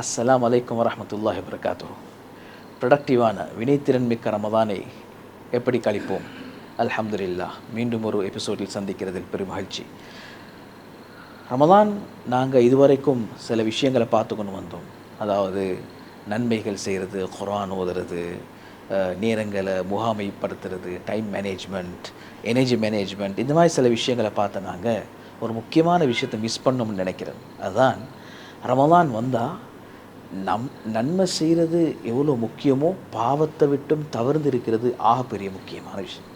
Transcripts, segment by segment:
அஸ்ஸலாம் அலைக்கும் வரமத்துல்லாஹி வரகாத்து ப்ரொடக்டிவான வினைத்திறன் மிக்க ரமதானை எப்படி கழிப்போம்? அல்ஹம்துலில்லாஹ் மீண்டும் ஒரு எபிசோடில் சந்திக்கிறதில் பெரும் மகிழ்ச்சி ரமதான் நாங்கள் இதுவரைக்கும் சில விஷயங்களை பார்த்து கொண்டு வந்தோம். அதாவது நன்மைகள் செய்கிறது குரான் ஓதுறது நேரங்களை முகாமைப்படுத்துறது டைம் மேனேஜ்மெண்ட் எனர்ஜி மேனேஜ்மெண்ட் இந்த மாதிரி சில விஷயங்களை பார்த்து நாங்கள் ஒரு முக்கியமான விஷயத்தை மிஸ் பண்ணோம்னு நினைக்கிறேன். அதுதான் ரமதான் வந்தால் நம் நன்மை செய்கிறது எவ்வளோ முக்கியமோ பாவத்தை விட்டும் தவறுந்து இருக்கிறது ஆக பெரிய முக்கியமான விஷயம்.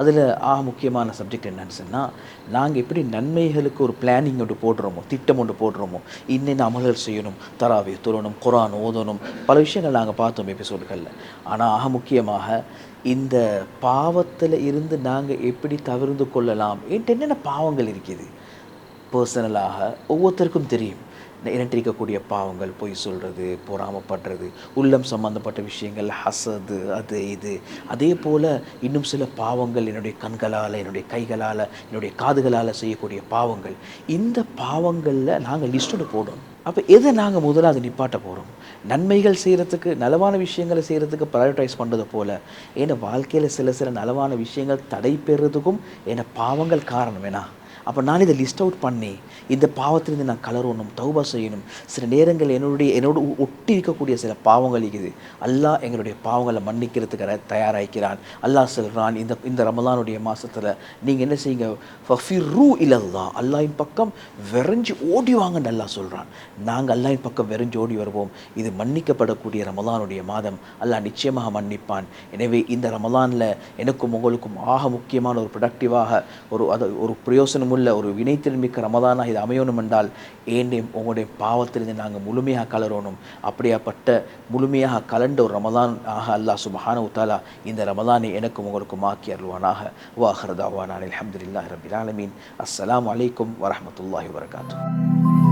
அதில் ஆக முக்கியமான சப்ஜெக்ட் என்னன்னு சொன்னால் நாங்கள் எப்படி நன்மைகளுக்கு ஒரு பிளானிங் ஒன்று போடுறோமோ திட்டம் ஒன்று போடுறோமோ இன்னென்ன அமல்கள் செய்யணும் தராவி துறணும் குரான் ஓதணும் பல விஷயங்கள் நாங்கள் பார்த்தோம் எபிசோடுகளில் ஆனால் ஆக முக்கியமாக இந்த பாவத்தில் இருந்து நாங்கள் எப்படி தவிர்ந்து கொள்ளலாம் என்கிட்ட என்னென்ன பாவங்கள் இருக்குது? பர்சனலாக ஒவ்வொருத்தருக்கும் தெரியும். இரண்டிருக்கக்கூடிய பாவங்கள் பொய் சொல்கிறது பொறாமப்படுறது உள்ளம் சம்பந்தப்பட்ட விஷயங்கள் ஹசது அது இது. அதே போல் இன்னும் சில பாவங்கள் என்னுடைய கண்களால் என்னுடைய கைகளால் என்னுடைய காதுகளால் செய்யக்கூடிய பாவங்கள். இந்த பாவங்களில் நாங்கள் லிஸ்ட்டோடு போடும் அப்போ எதை நாங்கள் முதலாவது நிப்பாட்ட போகிறோம் நன்மைகள் செய்கிறதுக்கு நலவான விஷயங்களை செய்கிறதுக்கு ப்ரையாரிட்டைஸ் பண்ணுறது போல் ஏன்னா வாழ்க்கையில் சில சில நலவான விஷயங்கள் தடை பெறுறதுக்கும் ஏன்னா பாவங்கள் காரணம் ஏன்னா அப்போ நான் இதை லிஸ்ட் அவுட் பண்ணி இந்த பாவத்திலிருந்து நான் கலரணும் தௌபா செய்யணும். சில நேரங்கள் என்னுடைய என்னோட ஒட்டி இருக்கக்கூடிய சில பாவங்கள் இருக்குது. அல்லாஹ் எங்களுடைய பாவங்களை மன்னிக்கிறதுக்காக தயாராகிக்கிறான் தயாராகிறான் அல்லாஹ் சொல்கிறான் இந்த இந்த ரமலானுடைய மாதத்தில் நீங்கள் என்ன செய்யுங்க? ஃபஃபிர்ரு இல்லல்லா அல்லாஹின் பக்கம் விரைஞ்சு ஓடி வாங்கன்னு அல்லாஹ் சொல்கிறான் நாங்கள் அல்லாஹின் பக்கம் விரைஞ்சு ஓடி வருவோம். இது மன்னிக்கப்படக்கூடிய ரமலானுடைய மாதம். அல்லாஹ் நிச்சயமாக மன்னிப்பான். எனவே இந்த ரமலானில் எனக்கும் உங்களுக்கும் ஆக முக்கியமான ஒரு ப்ரொடக்டிவாக ஒரு அது ஒரு உள்ள ஒரு வினைத்திறன்மிக்க ரமதானாக இது அமையணும் என்றால் ஏண்டே உங்களுடைய பாவத்திலிருந்து நாங்கள் முழுமையாக கலரணும்? அப்படியாப்பட்ட முழுமையாக கலண்ட ஒரு ரமதான் ஆக அல்லாஹ் சுபஹான உத்தாலா இந்த ரமதானை எனக்கும் உங்களுக்கும் ஆக்கி அருள்வானாக. வாஹரதாவான் அலமதுல்லா ரபிலாலமீன் அஸ்லாம் வலைக்கம் அலைக்கும் வரகாத்து